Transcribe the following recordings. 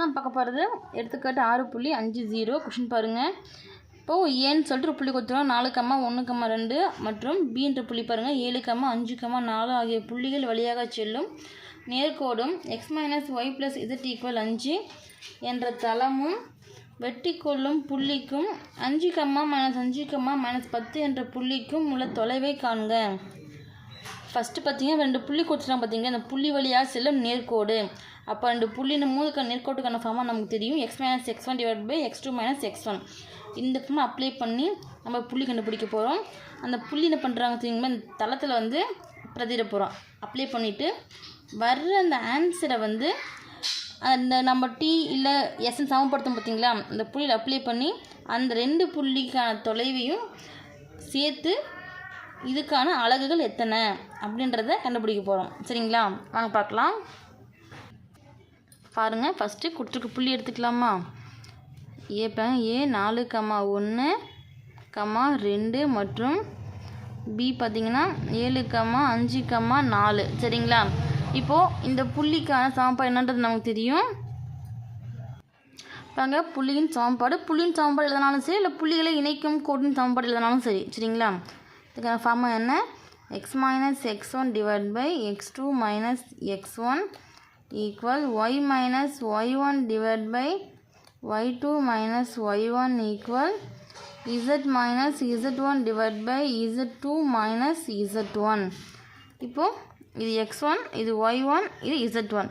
நான் பார்க்க போகிறது எடுத்துக்காட்டு ஆறு புள்ளி அஞ்சு ஜீரோ கொஷின் பாருங்கள் இப்போது ஏன்னு சொல்லிட்டு ஒரு புள்ளி கொடுத்துருவோம். நாலு கம்மா ஒன்று கம்மா ரெண்டு மற்றும் பீன்ற புள்ளி பாருங்கள் ஏழு கம்மா அஞ்சு கம்மா நாலு ஆகிய புள்ளிகள் வழியாக செல்லும் நேர்கோடும் X minus Y plus Z equal அஞ்சு என்ற தளமும் வெட்டி கொள்ளும் புள்ளிக்கும் அஞ்சு கம்மா மைனஸ் அஞ்சு கம்மா மைனஸ் பத்து என்ற புள்ளிக்கும் உள்ள தொலைவை காண்க. ஃபஸ்ட்டு பார்த்தீங்கன்னா ரெண்டு புள்ளி கொடுத்துட்டாங்க பார்த்தீங்கன்னா அந்த புள்ளி வழியாக செல்லும் நேர்கோடு. அப்போ ரெண்டு புள்ளின்னு மூணுக்கு நேர்கோட்டுக்கான ஃபார்மாக நமக்கு தெரியும். X minus X one divide by X two minus X one இந்த ஃபார்மை அப்ளை பண்ணி நம்ம புள்ளி கண்டுபிடிக்க போகிறோம் அந்த புள்ளி என்ன பண்ணுறாங்க தெரியுங்களா இந்த தளத்தில் வந்து பிரதிட போகிறோம் அப்ளை பண்ணிவிட்டு வர்ற அந்த ஆன்சரை வந்து அந்த நம்ம டி இல்லை எஸ்என் சமப்படுத்தும் பார்த்தீங்களா அந்த புள்ளியில் அப்ளை பண்ணி அந்த ரெண்டு புள்ளிக்கான தொலைவையும் சேர்த்து இதுக்கான அலகுகள் எத்தனை? அப்படின்றத கண்டுபிடிக்க போகிறோம் சரிங்களா? வாங்க பார்க்கலாம். பாருங்கள் ஃபஸ்ட்டு கொடுத்துருக்கு புள்ளி எடுத்துக்கலாமா? ஏ பாருங்க ஏ நாலு கம்மா ஒன்று கம்மா ரெண்டு மற்றும் பி பார்த்தீங்கன்னா ஏழு கம்மா அஞ்சு கம்மா நாலு. சரிங்களா? இப்போது இந்த புள்ளிக்கான சாம்பாடு என்னன்றது நமக்கு தெரியும். பாருங்க புள்ளியின் சாம்பாடு புள்ளியின் சாம்பாடு எழுதினாலும் சரி இல்லை புள்ளிகளை இணைக்கும் கோட்டின் சாம்பாடு எழுதினாலும் சரி. சரிங்களா? இதுக்கான ஃபார்மா என்ன? X minus X one divide by X two minus X one equal Y minus Y one by by Y two minus Y one equal divided minus Z one divide by two minus one இப்போது இது X one இது Y one இது Z one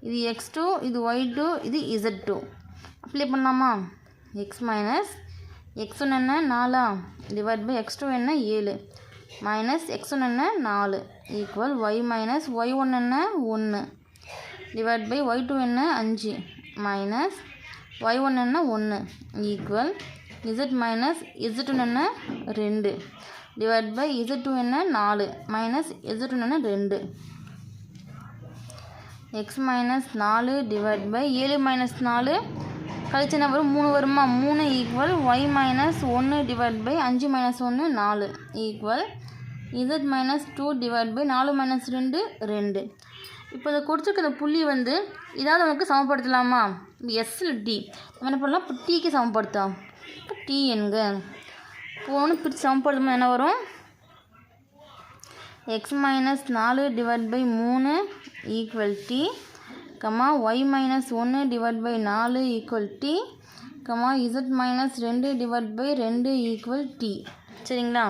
இது x2 இது Y two இது Z two apply பண்ணலாமா? X minus X என்ன? நாலா? டிவைட் பை x2 என்ன? ஏழு. மைனஸ் எக்ஸ் ஒன் என்ன? நாலு. Equal Y minus Y one என்ன? ஒன்று டிவைட் பை ஒய் டூ என்ன? அஞ்சு. மைனஸ் ஒய் ஒன் என்ன? ஒன்று ஈக்குவல் இசட் மைனஸ் இசட் ஒன்று என்ன? ரெண்டு. டிவைட் பை இசட் டூ என்ன? நாலு. மைனஸ் இசட் ஒன்று என்ன? ரெண்டு. எக்ஸ் மைனஸ் நாலு டிவைட் பை ஏழு மைனஸ் நாலு. கழிச்ச நம்பர் மூணு வருமா? மூணு ஈக்குவல் ஒய் மைனஸ் ஒன்று டிவைட் பை அஞ்சு மைனஸ் ஒன்று நாலு. Equal Z minus two divide by நாலு மைனஸ் ரெண்டு ரெண்டு. இப்போ இதை கொடுத்துருக்க இந்த புள்ளி வந்து இதாவது நமக்கு சமப்படுத்தலாமா? எஸ் டி நம்ம என்ன பண்ணலாம்? இப்போ டீக்கு சமப்படுத்தலாம். இப்போ டி என்க இப்போ ஒன்று பிரித்து சமப்படுத்தும் என்ன வரும்? எக்ஸ் மைனஸ் நாலு டிவைட் பை மூணு equal T comma Y minus ஒன்று டிவைட் பை நாலு equal T comma Z minus ரெண்டு டிவைட் பை ரெண்டு ஈக்குவல் டி சரிங்களா?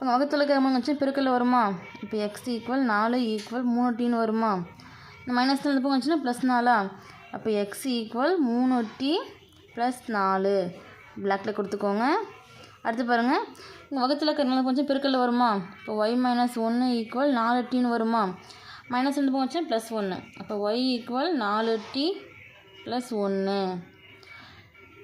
இப்போ வகுத்தில் இருக்கிற வச்சு பெருக்கில் வருமா? இப்போ எக்ஸ் ஈக்குவல் நாலு ஈக்குவல் மூணு டீன்னு வருமா? இந்த மைனஸ் நாலு பக்கம் வந்துச்சுன்னா ப்ளஸ் நாலா? அப்போ எக்ஸ் ஈக்குவல் மூணு டி ப்ளஸ் நாலு. பிளாக்கில் கொடுத்துக்கோங்க. அடுத்து பாருங்கள் உங்கள் வகுத்தில் இருக்கிற கொஞ்சம் பெருக்கல் வருமா? இப்போ ஒய் மைனஸ் ஒன்று ஈக்குவல் நாலு டீன்னு வருமா? மைனஸ் ரெண்டு பக்கம் வச்சா ப்ளஸ் ஒன்று அப்போ ஒய் ஈக்குவல் நாலு டி ப்ளஸ் ஒன்று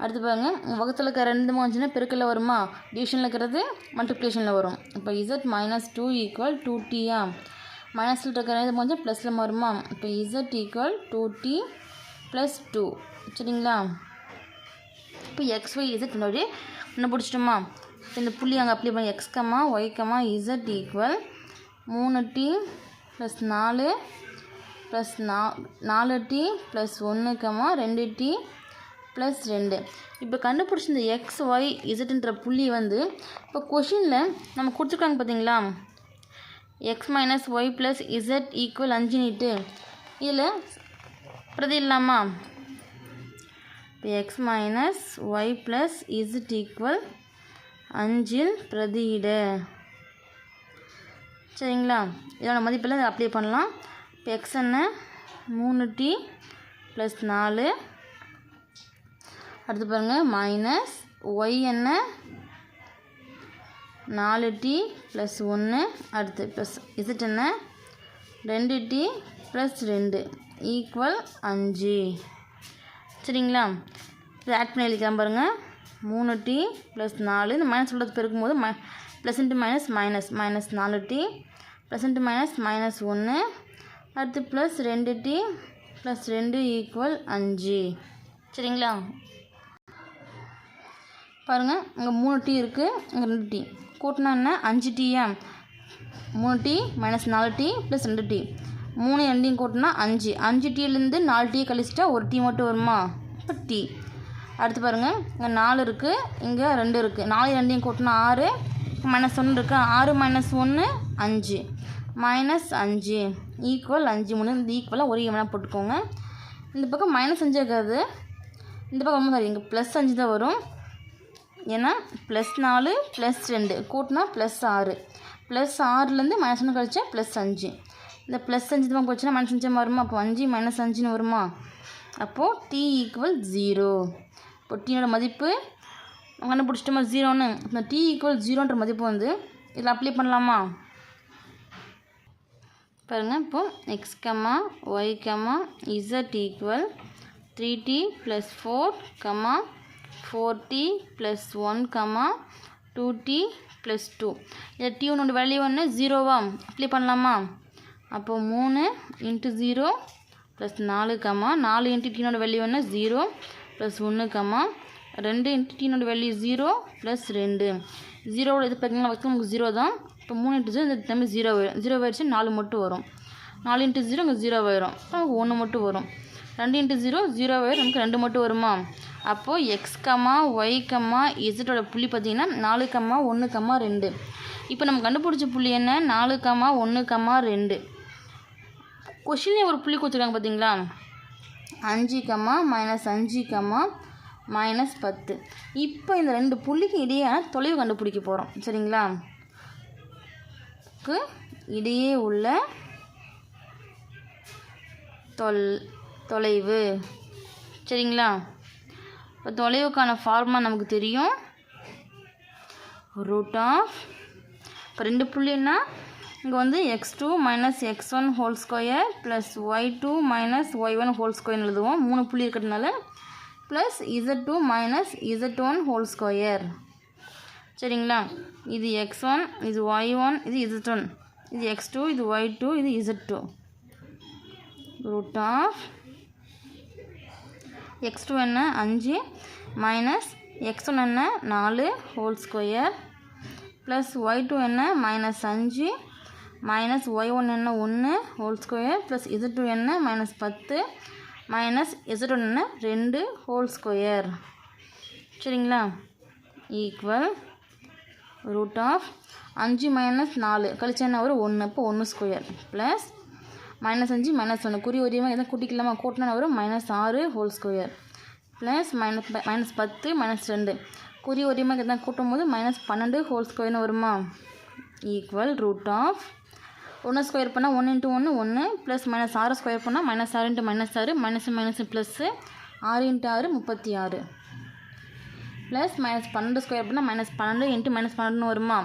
அடுத்து பாருங்க வகுத்தில் இருக்க ரெண்டு பக்கம் வந்துச்சுன்னா பெருக்கில் வருமா? டிவிஷனில் இருக்கிறது மல்டிப்ளிகேஷனில் வரும். இப்போ Z minus two equal two டீயா மைனஸில் இருக்கிற ரெண்டு கொஞ்சம் ப்ளஸில் வருமா இப்போ Z equal two T plus two சரிங்களா? இப்போ எக்ஸ் ஒய் இசட் முன்னாடி என்ன பிடிச்சிட்டோமா? இந்த புள்ளி அங்கே அப்ளை பண்ணி X comma Y comma Z equal மூணு டி ப்ளஸ் நாலு ப்ளஸ் நா நாலு டி ப்ளஸ் ஒன்று கம்மா ரெண்டு டி ப்ளஸ் ரெண்டு. இப்போ கண்டுபிடிச்ச இந்த எக்ஸ் ஒய் இசட்ன்ற புள்ளி வந்து இப்போ கொஷினில் நம்ம கொடுத்துருக்காங்க பார்த்தீங்களா X minus Y plus Z equal அஞ்சுனிட்டு இதில் பிரதி இல்லாமா? இப்போ X minus Y plus Z equal அஞ்சில் பிரதியிட. சரிங்களா? இதோட மதிப்பெல்லாம் அப்ளை பண்ணலாம். இப்போ எக்ஸ் என்ன? மூணு டி ப்ளஸ் நாலு. அடுத்து பாருங்கள் மைனஸ் ஒய் என்ன? நாலு டி ப்ளஸ் ஒன்று அடுத்து ப்ளஸ் இசட் என்ன? ரெண்டு டி ப்ளஸ் ரெண்டு. ஈக்குவல் அஞ்சு. சரிங்களா? இது ஆட் பண்ணி எழுதிக்கலாம் பாருங்கள் மூணு டி ப்ளஸ் நாலு. இந்த மைனஸ் உள்ளது பெருக்கும் போது my plus into minus minus minus நாலு T plus into minus minus ஒன்று அடுத்து ப்ளஸ் ரெண்டு டி ப்ளஸ் ரெண்டு ஈக்குவல் அஞ்சு. சரிங்களா? பாருங்கள் இங்கே மூணு டீ இருக்குது இங்கே ரெண்டு டீ கூட்டினா என்ன? அஞ்சு டீயா மூணு டீ மைனஸ் நாலு டீ ப்ளஸ் ரெண்டு டீ மூணு ரெண்டையும் கூட்டினா அஞ்சு. அஞ்சு டீலேருந்து நாலு டீ கழிச்சிட்டா ஒரு டீ மட்டும் வருமா? இப்போ டீ அடுத்து பாருங்கள் இங்கே நாலு இருக்குது இங்கே ரெண்டு இருக்குது நாலு ரெண்டையும் கூட்டினா ஆறு. மைனஸ் ஒன்று இருக்கா. ஆறு மைனஸ் ஒன்று அஞ்சு. மைனஸ் அஞ்சு. ஈக்குவல் அஞ்சு மூணு. இந்த ஈக்குவலாக ஒரு ஈவனாக போட்டுக்கோங்க. இந்த பக்கம் மைனஸ் அஞ்சு இருக்காது. இந்த பக்கம் ரொம்ப சாரி இங்கே ப்ளஸ் அஞ்சு தான் வரும். ஏன்னா ப்ளஸ் நாலு ப்ளஸ் ரெண்டு. கூட்டினா ப்ளஸ் ஆறு. ப்ளஸ் ஆறுலேருந்து மைனஸ் ஒன்று கழிச்சா ப்ளஸ் அஞ்சு. இந்த ப்ளஸ் அஞ்சு தான் போச்சுன்னா மைனஸ் அஞ்சு வருமா? அப்போ அஞ்சு மைனஸ் அஞ்சுன்னு வருமா? அப்போது டி ஈக்குவல் ஜீரோ இப்போ டீனோட மதிப்பு நம்ம கண்டுபிடிச்சிட்டோமா ஜீரோன்னு இந்த டி ஈக்குவல் ஜீரோன்ற மதிப்பு வந்து இதில் அப்ளை பண்ணலாமா? பாருங்கள் இப்போ X comma Y comma Z equal three T plus four comma forty plus one comma two T plus two. இந்த டி ஒன்னோட வேல்யூ ஒன்று ஜீரோவா? அப்ளை பண்ணலாமா? அப்போது மூணு இன்ட்டு ஜீரோ ப்ளஸ் நாலு கமா நாலு இன்ட்டு டீனோட வேல்யூ ஒன்று ஜீரோ ப்ளஸ் ஒன்று கமா ரெண்டு இன்ட்டு டீனோட வேல்யூ ஜீரோ ப்ளஸ் ரெண்டு. ஜீரோவோட இது பார்த்தீங்கன்னா வச்சு நமக்கு ஜீரோ தான். இப்போ மூணு இன்ட்டு ஜீரோ இந்த தமிழ் ஜீரோ வரும் ஜீரோ ஆயிடுச்சு நாலு மட்டும் வரும். நாலு இன்ட்டு ஜீரோ இங்கே ஜீரோ ஆயிரும் நமக்கு ஒன்று மட்டும் வரும். ரெண்டு இன்ட்டு ஜீரோ ஜீரோ நமக்கு ரெண்டு மட்டும் வருமா? அப்போது எக்ஸ் கம்மா ஒய் கம்மா இசட்டோட புள்ளி பார்த்திங்கன்னா நாலு கம்மா ஒன்று கம்மா ரெண்டு. இப்போ நம்ம கண்டுபிடிச்ச புள்ளி என்ன? நாலு கம்மா ஒன்று கம்மா ரெண்டு. கொஷின்லேயே ஒரு புள்ளி கொடுத்துருக்காங்க பார்த்தீங்களா? அஞ்சு கம்மா மைனஸ் அஞ்சு கம்மா மைனஸ் பத்து. இப்போ இந்த ரெண்டு புள்ளிக்கு இடையேயான தொலைவு கண்டுபிடிக்க போகிறோம் சரிங்களா? க்கு இடையே உள்ள தொல் தொலைவு. சரிங்களா? இப்போ தொலைவுக்கான ஃபார்முலா நமக்கு தெரியும். ரூட் ஆஃப் இப்போ ரெண்டு புள்ளின்னா இங்கே வந்து X two minus X one whole square plus Y two minus Y one whole ஸ்கொயர்னு எழுதுவோம். மூணு புள்ளி இருக்கிறதுனால plus Z two minus Z one whole square சரிங்களா? இது எக்ஸ் ஒன் இது ஒய் ஒன் இது இசட் ஒன் இது எக்ஸ் டூ இது ஒய் டூ இது Z two root of X two என்ன? அஞ்சு. மைனஸ் எக்ஸ் ஒன் என்ன? நாலு. Whole square. Plus Y two என்ன? மைனஸ் அஞ்சு. மைனஸ் ஒய் ஒன் என்ன? ஒன்று. Whole square. Plus Z two என்ன? மைனஸ் பத்து. மைனஸ் இசட் ஒன் என்ன? ரெண்டு. Whole square. சரிங்களா? ஈக்குவல் ரூட் ஆஃப் அஞ்சு மைனஸ் நாலு. கழிச்சு என்ன ஒரு ஒன்று. அப்போ ஒன்று ஸ்கொயர். ப்ளஸ் மைனஸ் அஞ்சு மைனஸ் ஒன்று குறி ஒரியமாக எதாவது கூட்டிக்கலாமா? கூட்டினா வரும்? மைனஸ் ஆறு whole square plus minus minus பத்து மைனஸ் ரெண்டு. குறி ஒரியமாக எதாவது கூட்டும் போது மைனஸ் பன்னெண்டு ஹோல் ஸ்கொயர்னு வருமா? ஈக்குவல் ரூட் ஆஃப் ஒன்று ஸ்கொயர் பண்ணால் ஒன்று இன்ட்டு ஒன்று ஒன்று ப்ளஸ் மைனஸ் ஆறு ஸ்கொயர் பண்ணால் மைனஸ் ஆறு இன்ட்டு மைனஸ் ஆறு மைனஸ் மைனஸ் ப்ளஸ்ஸு ஆறு இன்ட்டு ஆறு முப்பத்தி ஆறு. ப்ளஸ் மைனஸ் பன்னெண்டு ஸ்கொயர் பண்ணால் மைனஸ் பன்னெண்டு இன்ட்டு மைனஸ் பன்னெண்டுன்னு வருமா?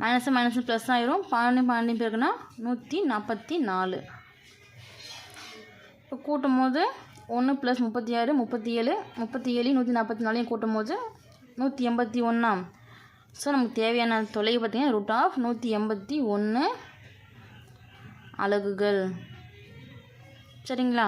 மைனஸ் மைனஸ் ப்ளஸ் ஆயிரும். பன்னெண்டு பன்னெண்டு பேருக்குன்னா நூற்றி நாற்பத்தி நாலு. இப்போ கூட்டும் போது ஒன்று ப்ளஸ் முப்பத்தி ஆறு முப்பத்தி ஏழு முப்பத்தி ஏழு நூற்றி நாற்பத்தி நாலையும் கூட்டும் போது நூற்றி எண்பத்தி ஒன்றா ஸோ நமக்கு தேவையான தொலைவு பார்த்திங்கன்னா ரூட் ஆஃப் நூற்றி எண்பத்தி ஒன்று அலகுகள். சரிங்களா?